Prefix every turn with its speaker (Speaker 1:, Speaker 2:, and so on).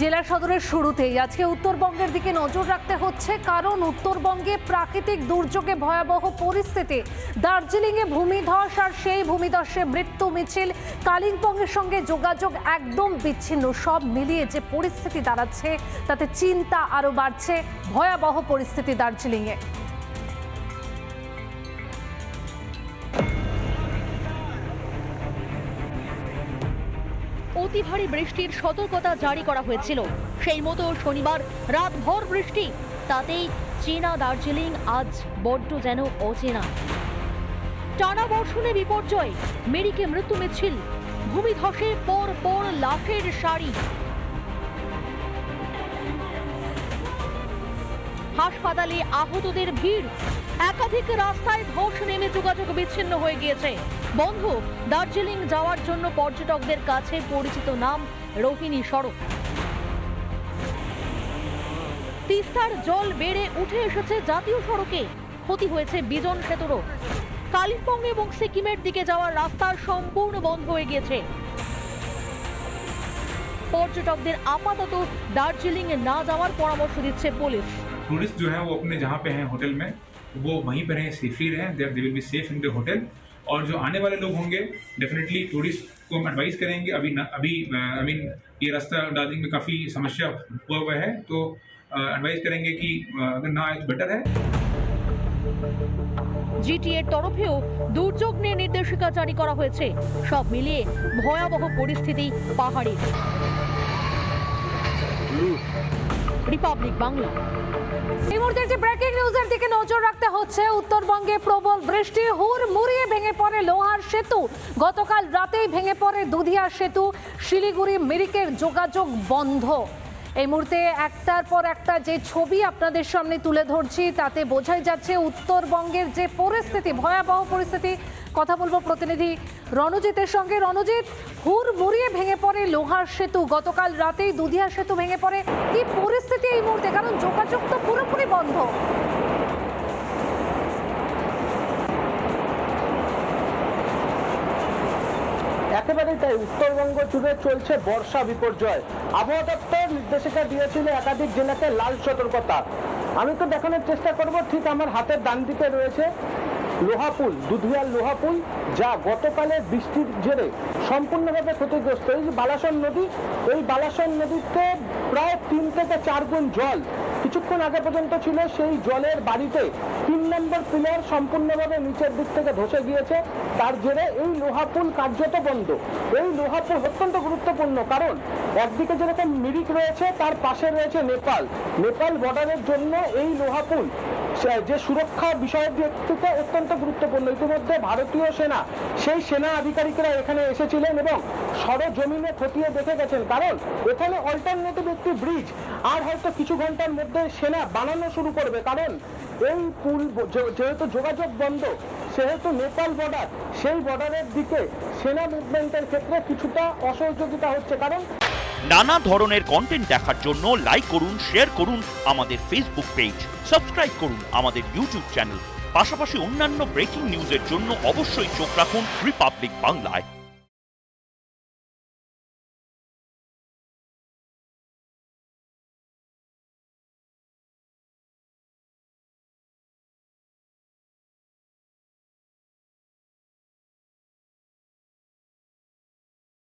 Speaker 1: জেলা সদরের শুরুতেই। আজকে উত্তরবঙ্গের দিকে নজর রাখতে হচ্ছে, কারণ উত্তরবঙ্গে প্রাকৃতিক দুর্যোগে ভয়াবহ পরিস্থিতি। দার্জিলিংয়ে ভূমিধস আর সেই ভূমিধসে মৃত্যু মিছিল। কালিম্পংয়ের সঙ্গে যোগাযোগ একদম বিচ্ছিন্ন। সব মিলিয়ে যে পরিস্থিতি দাঁড়াচ্ছে, তাতে চিন্তা আরও বাড়ছে। ভয়াবহ পরিস্থিতি দার্জিলিংয়ে।
Speaker 2: অতি ভারী বৃষ্টির সতর্কতা জারি করা হয়েছিল। সেই মতো শনিবার রাতভর বৃষ্টি, তাতেই চীনা দার্জিলিং আজ বড্ড যেন অচেনা। টানা বর্ষণে বিপর্যয়, মেরিকে মৃত্যু মিছিল, ভূমিধসে পর পর লাফের সারি। হাসপাতালে আহতদের ভিড়। একাধিক রাস্তায় ধস নেমে যোগাযোগ বিচ্ছিন্ন হয়ে গিয়েছে। বন্ধ, দার্জিলিং যাওয়ার জন্য পর্যটকদের কাছে পরিচিত নাম রোহিণী সড়ক। তিস্তার জল বেড়ে উঠে এসেছে জাতীয় সড়কে। ক্ষতি হয়েছে বিজন সেতুরও কালিম্পং এবং সিকিমের দিকে যাওয়ার রাস্তা সম্পূর্ণ বন্ধ হয়ে গিয়েছে। পর্যটকদের আপাতত দার্জিলিং না যাওয়ার পরামর্শ দিচ্ছে পুলিশ।
Speaker 3: टूरिस्ट जो है वो अपने जहाँ पे हैं होटल में वो वहीं पर रहें सेफली रहें there they will be safe in the hotel और जो आने वाले लोग होंगे डेफिनेटली टूरिस्ट को हम एडवाइस करेंगे अभी न, अभी आई मीन ये रास्ता दार्जिलिंग में काफ़ी समस्या हुआ हुआ है तो एडवाइस करेंगे कि अ, अगर ना आए तो बेटर है
Speaker 2: জিটিএর তরফেও দুর্যোগ নিয়ে নির্দেশিকা জারি করা হয়েছে সব মিলিয়ে ভয়াবহ পরিস্থিতি পাহাড়ে রিপাবলিক বাংলা
Speaker 1: এই মুহূর্তে একটি ব্রেকিং নিউজের দিকে নজর রাখতে হচ্ছে। উত্তরবঙ্গে প্রবল বৃষ্টি, হুর মুড়িয়ে ভেঙে পড়ে লোহার সেতু। গতকাল রাতেই ভেঙে পড়ে দুধিয়া সেতু, শিলিগুড়ি মিরিকের যোগাযোগ বন্ধ। এই মুহূর্তে একটার পর একটা যে ছবি আপনাদের সামনে তুলে ধরছি, তাতে বোঝাই যাচ্ছে উত্তরবঙ্গের যে পরিস্থিতি, ভয়াবহ পরিস্থিতি কথা বলব প্রতিনিধি রণজিতের সঙ্গে। রণজিৎ, হুর মুড়িয়ে ভেঙে পড়ে লোহার সেতু। গতকাল রাতেই দুধিয়া সেতু ভেঙে পড়ে। কি পরিস্থিতি এই মুহূর্তে? কারণ যোগাযোগ তো পুরোপুরি বন্ধ।
Speaker 4: একেবারেই তাই উত্তরবঙ্গ জুড়ে চলছে বর্ষা বিপর্যয়। আবহাওয়া দপ্তর নির্দেশিকা দিয়েছিল একাধিক জেলাকে লাল সতর্কতা। আমি তো দেখানোর চেষ্টা করব, ঠিক আমার হাতের ডান দিকে রয়েছে। লোহাপুল, দুধিয়ার লোহাপুল, যা গতকালের বৃষ্টির জেরে সম্পূর্ণভাবে ক্ষতিগ্রস্ত। এই যে বালাসন নদী, এই বালাসন নদীতে প্রায় তিন থেকে চার গুণ জল। কিছুক্ষণ আগে পর্যন্ত ছিল, সেই জলের বাড়িতে তিন নম্বর পিলার সম্পূর্ণভাবে নিচের দিক থেকে ধসে গিয়েছে। তার জেরে এই লোহাপুল কার্যত বন্ধ। এই লোহাপুল অত্যন্ত গুরুত্বপূর্ণ কারণ, একদিকে যেরকম মিরিক রয়েছে, তার পাশে রয়েছে নেপাল। নেপাল বর্ডারের জন্য এই লোহাপুল যে সুরক্ষা বিষয়ের দিক থেকে অত্যন্ত গুরুত্বপূর্ণ। ইতিমধ্যে ভারতীয় সেনা, সেই সেনা আধিকারিকরা এখানে এসেছিলেন এবং সরজমিনে খতিয়ে দেখে গেছেন। কারণ এখানে অল্টারনেটিভ একটি ব্রিজ আর হয়তো কিছু ঘণ্টার মধ্যে সেনা বানানো শুরু করবে। কারণ এই পুল যেহেতু যোগাযোগ বন্ধ, সেহেতু নেপাল বর্ডার সেই বর্ডারের দিকে সেনা মুভমেন্টের ক্ষেত্রে কিছুটা অসহযোগিতা হচ্ছে। কারণ
Speaker 5: নানা ধরনের কন্টেন্ট দেখার জন্য লাইক করুন শেয়ার করুন আমাদের ফেসবুক পেজ সাবস্ক্রাইব করুন আমাদের ইউটিউব চ্যানেল পাশাপাশি অন্যান্য ব্রেকিং নিউজের জন্য অবশ্যই চোখ রাখুন রিপাবলিক বাংলায়